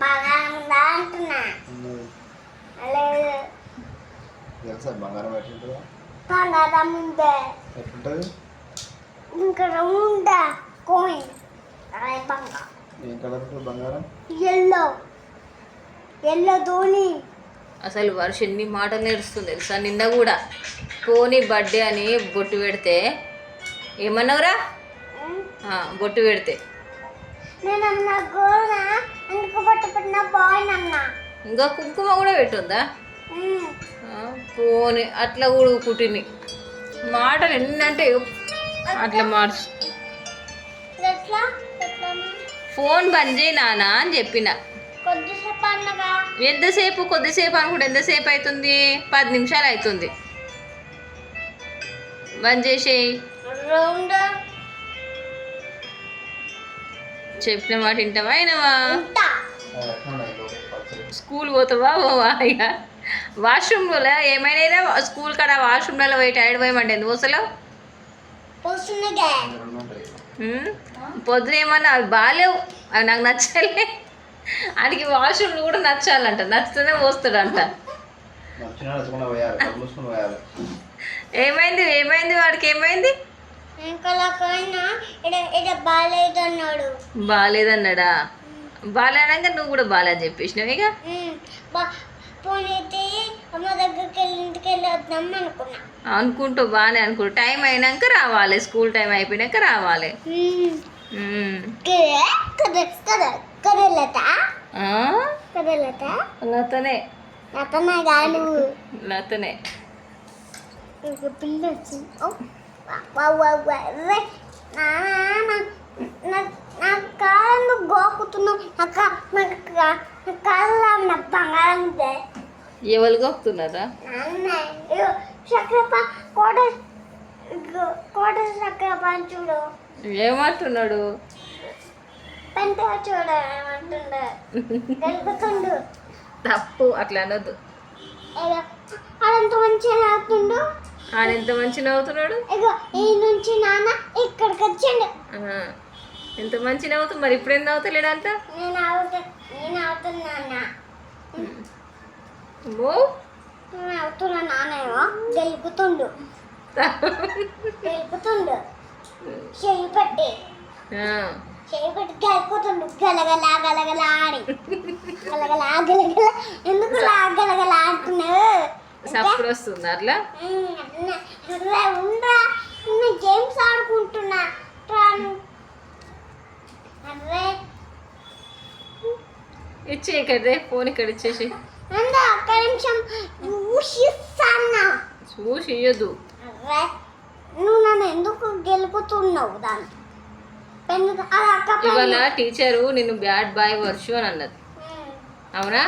బంగారం లేదు తెలుసా బంగారం ఎట్లుంటుందా? ఉందే ఎట్లుంటుంది? ఇంకా ఉందా కోయిన్. అదే బంగారం. ఏం కలర్ ఉంటుంది బంగారం? ఎల్లో. ఎల్లో ధోని. అసలు వర్ష ఎన్ని మాటలు నేర్స్తుంది తెలుసా? నిన్న కూడా పోనీ బర్త్డే అని బొట్టు పెడితే ఏమన్నావురా? బొట్టు పెడితే. ఇంకా కుంకుమ కూడా పెట్టుందా పోనీ అట్లా కూడా కుట్టిని మాటలు ఎన్నంటే అట్లా మార్చు. ఫోన్ బంద్ చేయి నానా అని చెప్పిన. ఎంతసేపు కొద్దిసేపు అనుకుంటే ఎంతసేపు అవుతుంది పది నిమిషాలు అవుతుంది బంద్ చేసేయి. చెప్పిన మాట వింటావా? అయినవా స్కూల్ పోతావా? పోవా ఇక. వాష్రూమ్లో ఏమైనా స్కూల్ కాడ వాష్రూమ్లలో పోయి టైర్డ్ పోయమంటే ఎందుకు ఉమ్? పొద్దున ఏమన్నా అవి బాగాలేవు. అవి నాకు నచ్చలే. ఆయనకి వాష్రూమ్లు కూడా నచ్చాలంట. నచ్చితేనే పోస్తాడంట. పోయాలి. ఏమైంది? ఏమైంది? వాడికి ఏమైంది? ఇంకలాకైనా ఇడ ఇడ బాగాలేదు అన్నాడు బాగాలేదన్నాడా బాగాలేనాక నువ్వు కూడా బాగాలేదని చెప్పేసినావు ఇక? పోనైతే అమ్మ దగ్గరికి వెళ్ళి ఇంటికి వెళ్ళి వద్దాం అనుకున్నా. అనుకుంటూ బాగానే అనుకుంటూ టైం అయినాక రావాలి స్కూల్ టైం అయిపోయినాక రావాలి. లతనే. లతనే పిల్ల వచ్చింది. నా, కాళ్ళు గోకుతున్నావు కాళ్ళ నా బంగారం ఎవరు ఇగో చక్రపా కోట కోట చక్రపా చూడు ఏమంటున్నాడు? పెంట చూడు ఏమంటుండు తప్పు అట్లా అనొద్దు. అడంత మంచిగా అవుతుండు ఆయన ఎంత మంచి నవ్వుతున్నాడు? ఈ నుంచి నాన్న ఇక్కడికి వచ్చిండు. ఎంత మంచి నవ్వుతూ మరి ఇప్పుడు ఏం నవ్వుతలేడంట నేను అవుతా నేను అవుతున్నా నాన్న. ఓ నేను అవుతున్నా నానేమో గెలుపుతుండు. గెలుపుతుండు. చెయ్యి పెట్టి. చెయ్యి పెట్టి గెలుపుతుండు. గలగలా గలగలా అని గలగలా గలగల ఎందుకు లా గలగలా అంటున్నావు సప్పుడు వస్తుంది అట్లా గేమ్స్ ఆడుకుంటున్నా ఇచ్చే ఇక్కడ ఫోన్ ఇక్కడ ఇచ్చేసి ఒక్క నిమిషం చూసి ఇయ్యొద్దు అరే నువ్వు నన్ను ఎందుకు గెలుపుతున్నావు దాన్ని. ఇవాళ టీచరు నిన్ను బ్యాడ్ బాయ్ వర్షు అని అన్నది అవునా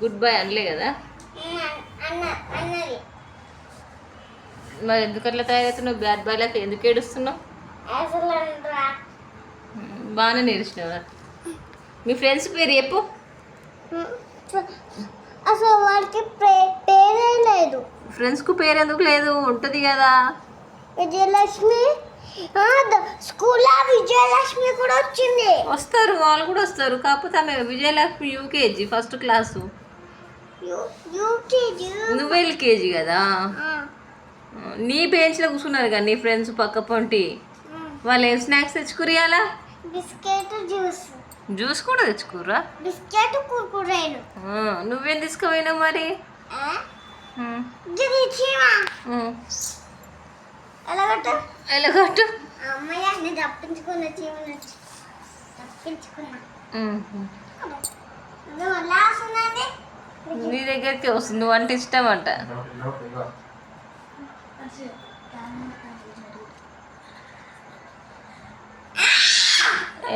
గుడ్ బాయ్ అనలే కదా మరి ఎందుకు అట్లా తయారవుతున్నావు? బ్యాడ్ బాయ్ లాగా ఎందుకు ఏడుస్తున్నావు. బాగానే నేర్చినావా? మీ ఫ్రెండ్స్ పేరు చెప్పు. అసలు వాడికి పేరే లేదు. ఫ్రెండ్స్కు పేరు ఎందుకు లేదు? ఉంటుంది కదా. విజయలక్ష్మి స్కూల్లో విజయలక్ష్మి కూడా వచ్చింది. వస్తారు వాళ్ళు కూడా వస్తారు. కాకపోతే ఆమె విజయలక్ష్మి యూకేజీ ఫస్ట్ క్లాసు. నువ్వు ఎల్కేజీ కదా? నీ బెంచ్లో కూర్చున్నారు కదా నీ ఫ్రెండ్స్ పక్క పొంటి? వాళ్ళు ఏం స్నాక్స్ తెచ్చుకురియాలా? Biscuit juice. జ్యూస్ కూడా తెచ్చుకుర్రా? బిస్కెట్ కుర్కురేలు. నువ్వేం తీసుకుపోయినావు మరి. ఎలాగట్టు. ఎలాగట్టు? అమ్మయ్య నేను తప్పించుకున్న చీమ నుంచి. తప్పించుకున్నా. నీ దగ్గరికి వస్తుంది నువ్వు అంటే ఇష్టం అంట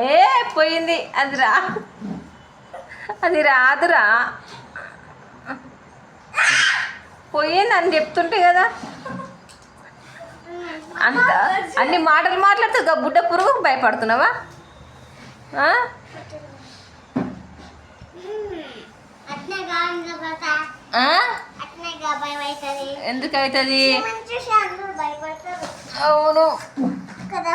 ఏ పోయింది. అది రా. అది రాదురా. పోయింది అని చెప్తుంటే కదా. అంత అన్ని మాటలు మాట్లాడుతూ గా బుడ్డ పురుగు భయపడుతున్నావా? ఎందుకు అవుతుంది అవును. కదా